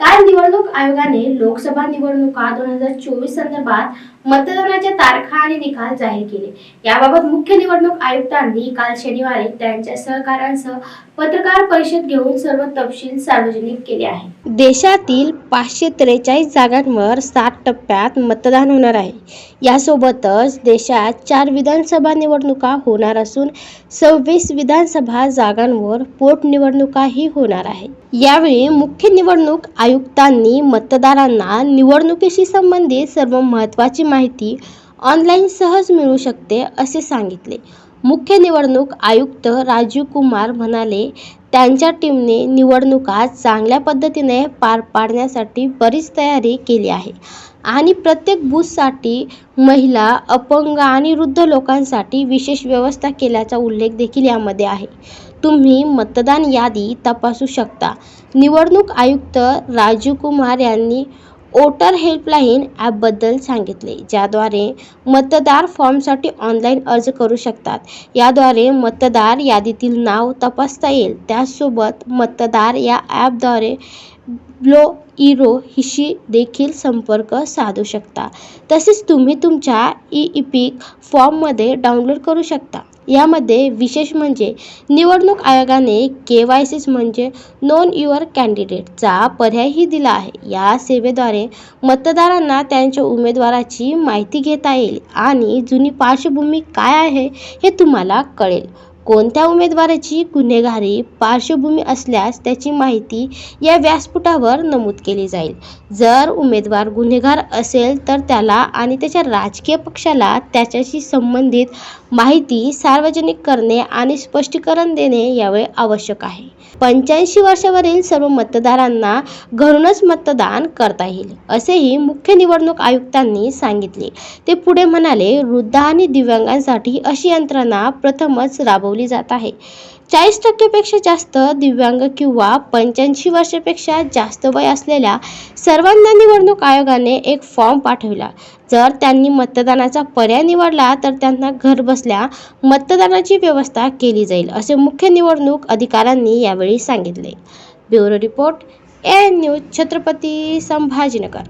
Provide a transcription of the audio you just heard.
काल निवडणूक आयोगाने लोकसभा निवडणुका दोन हजार चोवीस संदर्भात मतदानाच्या तारखा आणि निकाल जाहीर केले. याबाबत मुख्य निवडणूक आयुक्तांनी काल शनिवारी त्यांच्या सहकाऱ्यांसह पत्रकार परिषद घेऊन सर्व तपशील सार्वजनिक केले आहे देशातील पाचशे त्रेचाळीस जागांवर सात टप्प्यात मतदान होणार आहे. यासोबतच देशात चार विधानसभा निवडणुका होणार असून सव्वीस विधानसभा जागांवर पोटनिवडणुकाही होणार आहे. यावेळी मुख्य निवडणूक आयुक्त आयुक्तांनी मतदारांना निवडणुकीशी संबंधित सर्व महत्त्वाची माहिती ऑनलाईन सहज मिळू शकते असे सांगितले. मुख्य निवडणूक आयुक्त राजीव कुमार म्हणाले त्यांच्या टीमने निवडणुका चांगल्या पद्धतीने पार पाडण्यासाठी बरीच तयारी केली आहे. आणि प्रत्येक बूथसाठी महिला अपंग आणि वृद्ध लोकांसाठी विशेष व्यवस्था केल्याचा उल्लेख देखील यामध्ये आहे. तुम्ही मतदान यादी तपासू शकता. निवडणूक आयुक्त राजीव कुमार यांनी वोटर हेल्पलाईन ॲपबद्दल सांगितले ज्याद्वारे मतदार फॉर्मसाठी ऑनलाईन अर्ज करू शकतात. याद्वारे मतदार यादीतील नाव तपासता येईल. त्याचसोबत मतदार या ॲपद्वारे ब्लो इरो हिशी देखील संपर्क साधू शकता. तसेच तुम्ही तुमच्या ई इपिक फॉर्ममध्ये डाउनलोड करू शकता. यामध्ये विशेष म्हणजे निवडणूक आयोगाने के वाय सीस म्हणजे नोन युअर कॅन्डिडेटचा पर्यायही दिला आहे. या सेवेद्वारे मतदारांना त्यांच्या उमेदवाराची माहिती घेता येईल आणि जुनी पार्श्वभूमी काय आहे हे तुम्हाला कळेल. कोणत्या उमेदवाराची गुन्हेगारी पार्श्वभूमी असल्यास त्याची माहिती या व्यासपीठावर नमूद केली जाईल. जर उमेदवार गुन्हेगार असेल तर त्याला आणि त्याच्या राजकीय पक्षाला त्याच्याशी संबंधित माहिती सार्वजनिक करणे आणि स्पष्टीकरण देणे यावेळी आवश्यक आहे. पंच्याऐंशी वर्षावरील सर्व मतदारांना घरूनच मतदान करता येईल असेही मुख्य निवडणूक आयुक्तांनी सांगितले. ते पुढे म्हणाले वृद्ध आणि दिव्यांगांसाठी अशी यंत्रणा प्रथमच राबवली जात आहे. चाळीस टक्केपेक्षा जास्त दिव्यांग किंवा पंच्याऐंशी वर्षापेक्षा जास्त वय असलेल्या सर्वांना निवडणूक आयोगाने एक फॉर्म पाठविला. जर त्यांनी मतदानाचा पर्याय निवडला तर त्यांना घरबसल्या मतदानाची व्यवस्था केली जाईल असे मुख्य निवडणूक अधिकाऱ्यांनी यावेळी सांगितले. Bureau report N news Chhatrapati Sambhajinagar.